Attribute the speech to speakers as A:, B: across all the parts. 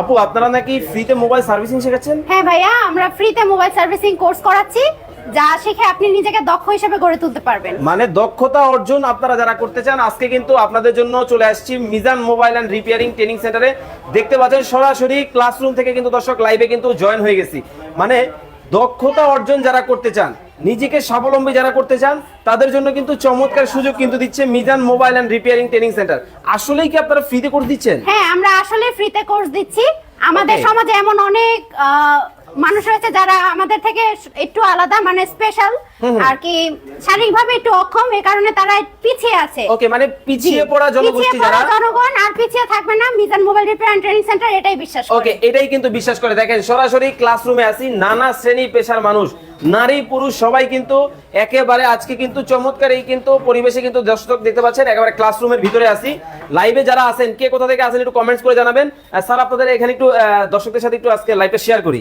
A: আপু আপনারা নাকি ফ্রিতে মোবাইল সার্ভিসিং শেখাচ্ছেন?
B: হ্যাঁ ভাইয়া আমরা ফ্রিতে মোবাইল সার্ভিসিং কোর্স করাচ্ছি যা শিখে আপনি নিজেকে দক্ষ হিসেবে গড়ে তুলতে পারবেন।
A: মানে দক্ষতা অর্জন আপনারা যারা করতে চান আজকে কিন্তু আপনাদের জন্য চলে আসছি Mizan mobile and repairing training সেন্টারে দেখতে পাচ্ছেন সরাসরি ক্লাসরুম থেকে কিন্তু দর্শক লাইভে কিন্তু জয়েন হয়ে গেছি। মানে দক্ষতা অর্জন যারা করতে চান নিজেকে স্বাবলম্বী যারা করতে চান তাদের জন্য কিন্তু চমৎকার সুযোগ কিন্তু দিচ্ছে Mizan mobile and repairing training centre. আসলেই কি আপনারা ফ্রিতে কোর্স দিচ্ছেন?
B: হ্যাঁ আমরা আসলে ফ্রিতে কোর্স দিচ্ছি। আমাদের সমাজে এমন অনেক মানুষ রয়েছে যারা আমাদের থেকে একটু আলাদা মানে স্পেশাল আর কি শারীরিকভাবে একটু অক্ষম এই কারণে তারা পিছিয়ে আছে।
A: ওকে মানে পিছিয়ে পড়া জনগোষ্ঠী যারা
B: জনগণ আর পিছিয়ে থাকবে না Mizan mobile repair and training centre এটাই বিশ্বাস করে।
A: ওকে এটাই কিন্তু বিশ্বাস করে। দেখেন সরাসরি ক্লাসরুমে আসি নানা শ্রেণি পেশার মানুষ নারী পুরুষ সবাই কিন্তু একেবারে আজকে কিন্তু চমৎকার এই কিন্তু পরিবেশে কিন্তু দর্শক দেখতে পাচ্ছেন একেবারে ক্লাসরুমের ভিতরে আসি। লাইভে যারা আছেন কে কোথা থেকে আসেন একটু কমেন্টস করে জানাবেন। স্যার আপনাদের এখানে একটু আহ, দর্শকদের সাথে একটু আজকে লাইভটা শেয়ার করি।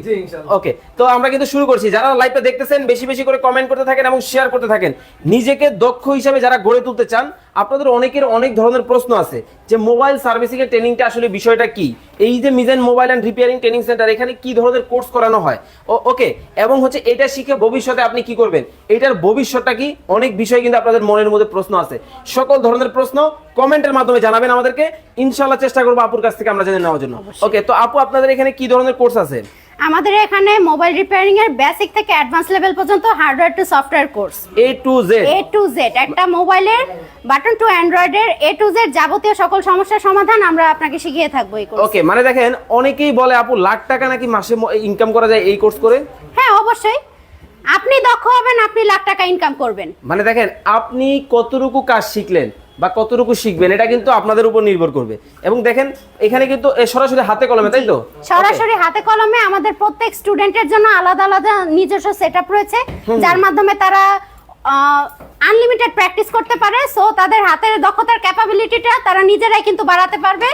A: ওকে তো আমরা কিন্তু শুরু করছি। যারা লাইভটা দেখতেছেন বেশি বেশি করে কমেন্ট করতে থাকেন এবং শেয়ার করতে থাকেন নিজেকে দক্ষ হিসাবে যারা গড়ে তুলতে চান আপনাদের অনেকের অনেক ধরনের প্রশ্ন আছে যে মোবাইল সার্ভিসিং এর ট্রেনিংটা আসলে বিষয়টা কি? এই যে Mizan mobile and repairing training centre এখানে কি ধরনের কোর্স করানো হয়? ও ওকে এবং হচ্ছে এটা শিখে ভবিষ্যতে আপনি কি করবেন? এটার ভবিষ্যৎটা কি? অনেক বিষয় কিন্তু আপনাদের মনের মধ্যে প্রশ্ন আছে। সকল ধরনের প্রশ্ন কমেন্টের মাধ্যমে জানাবেন আমাদেরকে। ইনশাল্লাহ চেষ্টা করব আপুর কাছ থেকে আমরা জেনে নেওয়ার জন্য। ওকে তো আপু আপনাদের এখানে কি ধরনের কোর্স আছে?
B: আমাদের এখানে মোবাইল রিপেয়ারিং এর বেসিক থেকে অ্যাডভান্স লেভেল পর্যন্ত hardware to software course
A: A to Z
B: A to Z একটা মোবাইলের বাটন টু অ্যান্ড্রয়েডের এ টু জেড যাবতীয় সকল সমস্যার সমাধান আমরা আপনাকে শিখিয়ে থাকব এই কোর্স
A: ওকে মানে দেখেন অনেকেই বলে আপু লাখ টাকা নাকি মাসে ইনকাম করা যায় এই কোর্স করে?
B: হ্যাঁ অবশ্যই। আপনি দক্ষ হবেন আপনি লাখ টাকা ইনকাম করবেন।
A: মানে দেখেন আপনি কতটুকু কাজ শিখলেন? বা কতটুকু শিখবেন এটা কিন্তু আপনাদের উপর নির্ভর করবে। এবং দেখেন এখানে কিন্তু সরাসরি হাতে কলমে তাই তো?
B: সরাসরি হাতে কলমে আমাদের প্রত্যেক স্টুডেন্টের জন্য আলাদা আলাদা নিজস্ব সেটআপ রয়েছে যার মাধ্যমে তারা আনলিমিটেড প্র্যাকটিস করতে পারে সো তাদের হাতের দক্ষতার ক্যাপাবিলিটিটা তারা নিজেরাই কিন্তু বাড়াতে পারবে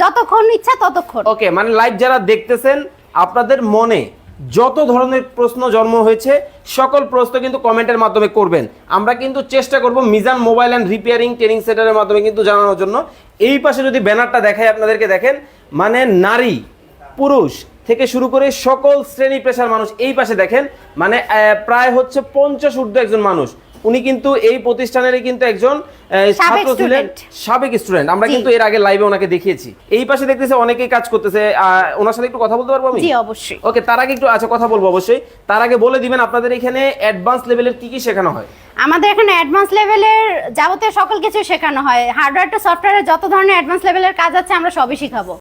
B: যতক্ষণ ইচ্ছা ততক্ষণ।
A: ওকে মানে লাইভ যারা দেখতেছেন আপনাদের মনে যত ধরনের প্রশ্ন জন্ম হয়েছে, সকল প্রশ্ন কিন্তু কমেন্টের মাধ্যমে করবেন। আমরা কিন্তু চেষ্টা করব Mizan mobile and repairing training সেন্টারের মাধ্যমে কিন্তু জানানোর জন্য। এই পাশে যদি ব্যানারটা দেখায় আপনাদেরকে দেখেন মানে নারী, পুরুষ থেকে শুরু করে সকল শ্রেণি পেশার মানুষ এই পাশে দেখেন মানে প্রায় হচ্ছে পঞ্চাশ ঊর্ধ্ব একজন মানুষ। উনি কিন্তু এই প্রতিষ্ঠানেরই কিন্তু একজন ছাত্র ছিলেন সাবেক স্টুডেন্ট আমরা কিন্তু এর আগে লাইভে ওনাকে দেখিয়েছি। এই পাশে দেখতেছে অনেকেই কাজ করতেছে। ওনার সাথে একটু কথা বলতে পারব আমি?
B: জি অবশ্যই।
A: ওকে তার আগে একটু আচ্ছা কথা বলব অবশ্যই। তার আগে বলে দিবেন আপনাদের এখানে অ্যাডভান্স লেভেলের কি কি শেখানো হয়?
B: আমাদের এখানে অ্যাডভান্স লেভেলের যাবতীয় সকল কিছু শেখানো হয়। হার্ডওয়্যার টু সফটওয়্যারের যত ধরনের অ্যাডভান্স লেভেলের কাজ আছে আমরা সবই শিখাবো।